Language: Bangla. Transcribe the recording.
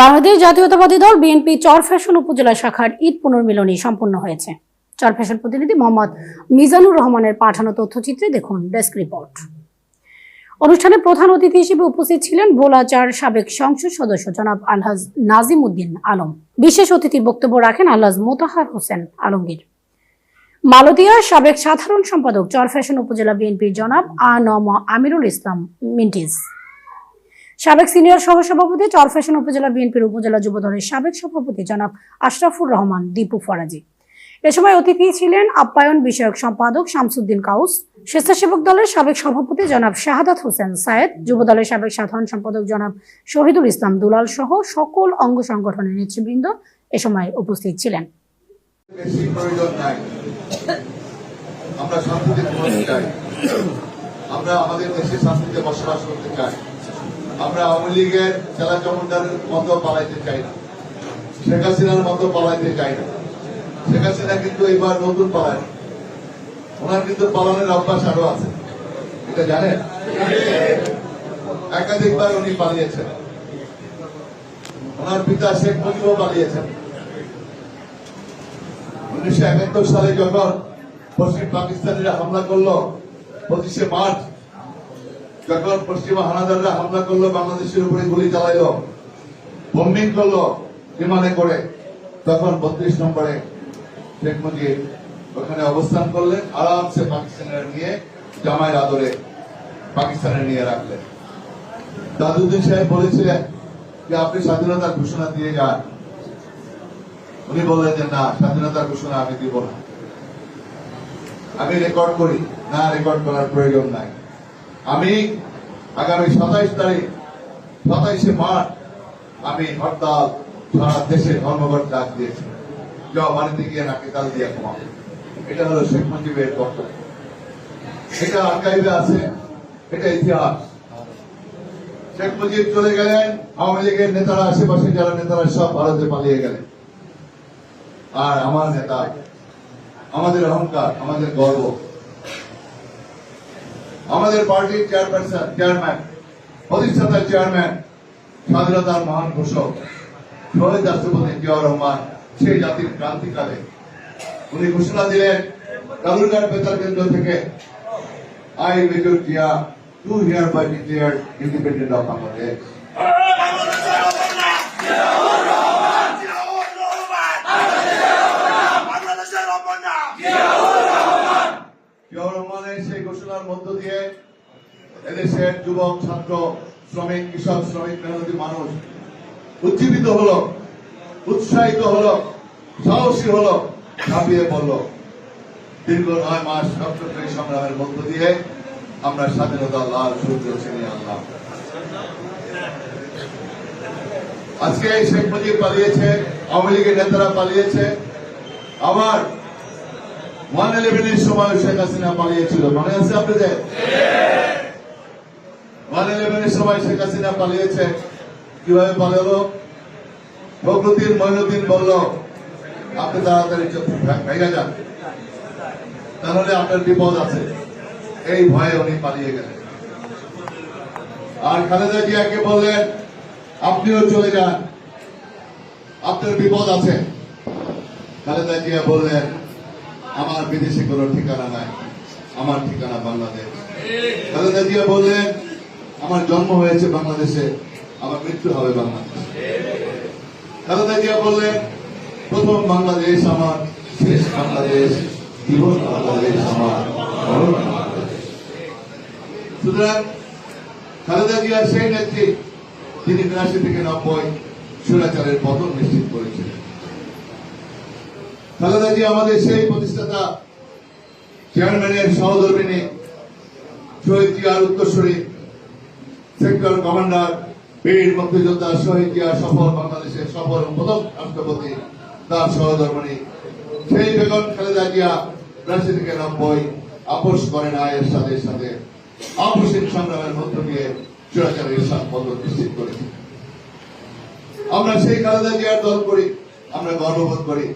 বাংলাদেশ জাতীয়তাবাদী দল বিএনপি চরফ্যাশন উপজেলা শাখার ঈদ পুনর্মিলনী সম্পন্ন হয়েছে। চরফ্যাশন প্রতিনিধি মোহাম্মদ মিজানুর রহমানের পাঠানো তথ্যচিত্রে দেখুন ডেস্ক রিপোর্ট। অনুষ্ঠানে প্রধান অতিথি হিসেবে উপস্থিত ছিলেন ভোলাচার সাবেক সংসদ সদস্য জনাব আলহাজ নাজিম উদ্দিন আলম। বিশেষ অতিথির বক্তব্য রাখেন আলহাজ মোতাহার হোসেন আলমগীর। মালদিয়ার সাবেক সাধারণ সম্পাদক চরফ্যাশন উপজেলা বিএনপির জনাব আ নম আমিরুল ইসলাম মিন্টিজ। সাবেক সিনিয়র সহসভাপতি চরফ্যাশন উপজেলা বিএনপির উপজেলা যুবদলের সাবেক সভাপতি জনাব আশরাফুর রহমান, দীপু ফরাজি। এ সময় অতিথি ছিলেন আপ্যায়ন বিষয়ক সম্পাদক শামসুদ্দিন কাউস, স্বেচ্ছাসেবক দলের সাবেক সভাপতি জনাব শাহাদাত হোসেন সায়েদ যুবদলের সাবেক সাধারণ সম্পাদক জনাব শহীদুল ইসলাম দুলাল সহ সকল অঙ্গ সংগঠনের নেতৃবৃন্দ এ সময় উপস্থিত ছিলেন। আমরা আমরা আমাদের দেশে শান্তিতে বসবাস করতে চাই। আমরা আওয়ামী লীগের জেলা কমান্ডারের মতো পালাইতে চাই না। শেখ হাসিনার মতো পালাইতে চাই না। শেখ হাসিনা কিন্তু এবার নতুন পালায় ওনার কিন্তু পালানোর অভ্যাস আরও আছে। এটা জানেন? একাধিকবার উনি পালিয়েছেন। ওনার পিতা শেখ মুজিবও পালিয়েছেন। উনিশশো একাত্তর সালে যখন পশ্চিম পাকিস্তানিরা হামলা করল, পঁচিশে মার্চ যখন পশ্চিমা হানাদাররা হামলা করল, বাংলাদেশের উপরে গুলি চালাইলো বোম্বিং করল, বিমানে করে, তখন বত্রিশ নম্বরে শেখ মুজিব ওখানে অবস্থান করলেন, আরামসে পাকিস্তানের নিয়ে জামাইয়ের আদরে পাকিস্তানে নিয়ে রাখলেন। দাদুদ্দিন সাহেব বলেছিলেন যে, আপনি স্বাধীনতার ঘোষণা দিয়ে যান। উনি বললেন যে, না, স্বাধীনতার ঘোষণা আমি দিব না। আমি রেকর্ড করি। না রেকর্ড করার প্রয়োজন নাই। আমি আগামী সাতাইশ তারিখ, সাতাইশে মার্চ আমি হরতাল সারা দেশে ধর্মঘট ডাক দিয়েছি। যা বাড়িতে গিয়ে নাকি কাল দিয়ে কমাবো এটা হলো শেখ মুজিবের বক্তব্য। এটা আর্কাইভে আছে, এটা ইতিহাস। শেখ মুজিব চলে গেলেন, আওয়ামী লীগের নেতারা, আশেপাশে যারা নেতারা সব ভারতে পালিয়ে গেলেন। আর আমার নেতা, আমাদের অহংকার, আমাদের গর্ব আমাদের পার্টির চেয়ারপারসন, চেয়ারম্যান, প্রতিষ্ঠাতা চেয়ারম্যান, স্বাধীনতার মহান ঘোষক, শহীদ রাষ্ট্রপতি জিয়াউর রহমান, সেই জাতির ক্রান্তিকালে। উনি ঘোষণা দিলেন, কালুরঘাট বেতার কেন্দ্র থেকে I major Zia do hereby declare independent of Bangladesh বাংলাদেশের অপনা জিয়াউর ঘোষণার মধ্য দিয়ে এদেশের যুবক, ছাত্র, শ্রমিক, কৃষক, শ্রমিক মেহনতি মানুষ উজ্জীবিত হলো, উৎসাহিত হলো, সাহসী হলো, ঝাঁপিয়ে পড়ল। দীর্ঘ নয় মাস রক্তক্ষয়ী সংগ্রামের মধ্য দিয়ে আমরা স্বাধীনতা, লাল, সূর্য ছিনিয়ে আনলাম। আজকে শেখ মুজিব পালিয়েছে, আওয়ামী লীগের নেতারা পালিয়েছে। আবার ওয়ান ইলেভেনের সময় শেখ হাসিনা পালিয়েছিল। মনে আছে আপনাদের? ওয়ান ইলেভেনের সময় শেখ হাসিনা পালিয়েছে। কীভাবে পালালো? প্রকৃতির মইনুদ্দিন বলল, আপনি তাড়াতাড়ি ভেঙে যান। তাহলে আপনার বিপদ আছে। এই ভয়ে উনি পালিয়ে গেলেন। আর খালেদা জিয়াকে বললেন, আপনিও চলে যান। আপনার বিপদ আছে। খালেদা জিয়া বললেন আমার বিদেশে কোনো ঠিকানা নাই। আমার ঠিকানা বাংলাদেশ। খালেদা জিয়া বললেন, আমার জন্ম হয়েছে বাংলাদেশে, আমার মৃত্যু হবে বাংলাদেশ। খালেদা বললেন, প্রথম বাংলাদেশ আমার, শেষ বাংলাদেশ, জীবন বাংলাদেশ আমার সুতরাং খালেদা জিয়ার সেই নেত্রী, তিনি বিরাশি থেকে নব্বই সুরাচারের পতন নিশ্চিত করেছিলেন। খালেদা জি আমাদের সেই প্রতিষ্ঠাতা চেয়ারম্যানের সহধর্মিনী শহীদ জিয়ার সেক্টর কমান্ডার বীর মুক্তিযোদ্ধা শহীদ জিয়া সফল বাংলাদেশের সফল প্রথম রাষ্ট্রপতি, তার সেই বেগম খালেদা জিয়া থেকে নব্বই, আপোষ করেন আয়ের সাথে সাথে আপোষের সংগ্রামের মধ্য দিয়ে চূড়াচারের নিশ্চিত করেছি। আমরা সেই খালেদা জিয়ার দল করি, আমরা গর্ববোধ করি।